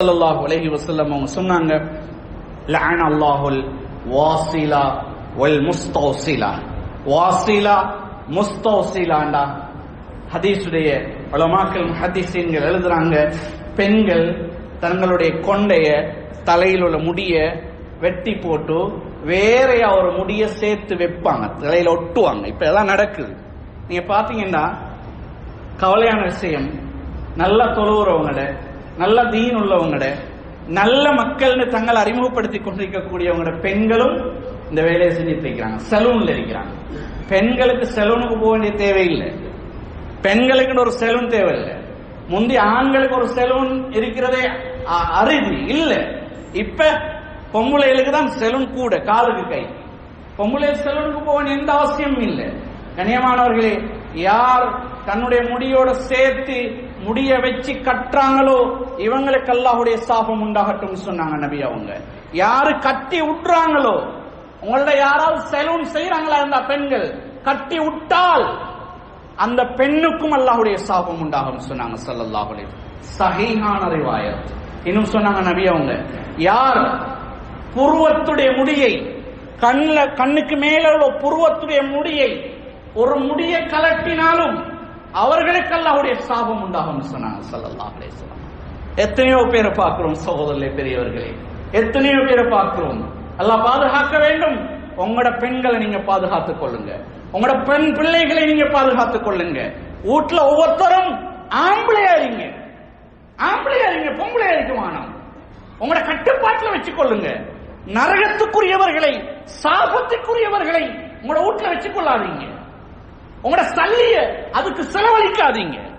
ஸல்லல்லாஹு அலைஹி வசல்லம் அவங்க சொன்னாங்க லான் அல்லாஹுல் வாசிலா வல் முஸ்தௌசிலா வாசிலா முஸ்தௌசிலாண்டா ஹதீஸுடைய உலமாக்கள் முஹத்திஸீன்கள் எழுதுறாங்க பெண்கள் தங்களுடைய கொண்டைய தலையில் உள்ள முடிய வெட்டி போட்டு வேறையா ஒரு முடிய சேர்த்து வைப்பாங்க. தலையில ஒட்டுவாங்க. இப்ப எல்லாம் நடக்குது. நீங்க பாத்தீங்கன்னா கவலையான விஷயம் நல்ல தொழுவுறவங்கட நல்ல தீன் உள்ளவங்கட நல்ல மக்கள்னு தங்களை அறிமுகப்படுத்தி கொண்டிருக்கக்கூடியவங்களோட பெண்களும் இந்த வேலையை செஞ்சுட்டு இருக்கிறாங்க. சலூன்ல இருக்கிறாங்க. பெண்களுக்கு சலூனுக்கு போக வேண்டிய தேவையில்லை. பெண்களுக்குன்னு ஒரு செலூன் தேவையில்லை. முந்தி ஆண்களுக்கு ஒரு செலூன் இருக்கிறதே அ- அரிது இல்ல. இப்ப பொம்பளைகளுக்கு தான் செலூன் கூட காலுக்கு கை. பொம்பளை செலூனுக்கு போக வேண்டிய எந்த அவசியமும் இல்லை. கனியமானவர்களே யார் தன்னுடைய முடியோட சேர்த்து முடிய வச்சு கட்டுறாங்களோ இவங்களுக்கு அல்லாஹுடைய சாபம் உண்டாகட்டும் சொன்னாங்க நபி அவங்க. யாரு கட்டி விட்டுறாங்களோ உங்களோட யாராவது செலவும் செய்யறாங்களா இருந்தா பெண்கள் கட்டி விட்டால் அந்த பெண்ணுக்கும் அல்லாஹுடைய சாபம் உண்டாகும் சொன்னாங்க சல்லல்லாஹுடைய அலைஹி ரிவாயத். இன்னும் சொன்னாங்க நபி அவங்க யார் புருவத்துடைய முடியை கண்ணுல கண்ணுக்கு மேல உள்ள புருவத்துடைய முடியை ஒரு முடியை கலட்டினாலும் அவர்களுக்கு அல்லாஹுடைய சாபம் உண்டாகும் சொன்னாங்க ஸல்லல்லாஹு அலைஹி எத்தனையோ பேரை பார்க்கிறோம் சகோதரர்களே பெரியவர்களே எத்தனையோ பேரை பார்க்கிறோம். எல்லாம் பாதுகாக்க வேண்டும். உங்களோட பெண்களை நீங்க பாதுகாத்துக் கொள்ளுங்க. உங்களோட பெண் பிள்ளைகளை நீங்க பாதுகாத்துக் கொள்ளுங்க. வீட்டுல ஒவ்வொருத்தரும் ஆம்பளையா இருங்க. ஆம்பளையா இருங்க பொம்பளையா இருக்க வேணாம். உங்களோட கட்டுப்பாட்டுல வச்சுக்கொள்ளுங்க. நரகத்துக்குரியவர்களை சாபத்துக்குரியவர்களை உங்களோட வீட்டுல வச்சுக்கொள்ளாதீங்க. உங்களோட சல்லிய அதுக்கு செலவழிக்காதீங்க.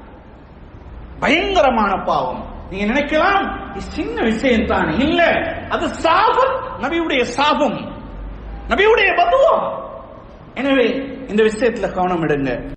பயங்கரமான பாவம். நீங்க நினைக்கலாம் இது சின்ன விஷயம் தான் இல்ல அது சாபம் நபியுடைய சாபம். நபியுடைய பதுவம் எனவே இந்த விஷயத்துல கவனம் எடுங்க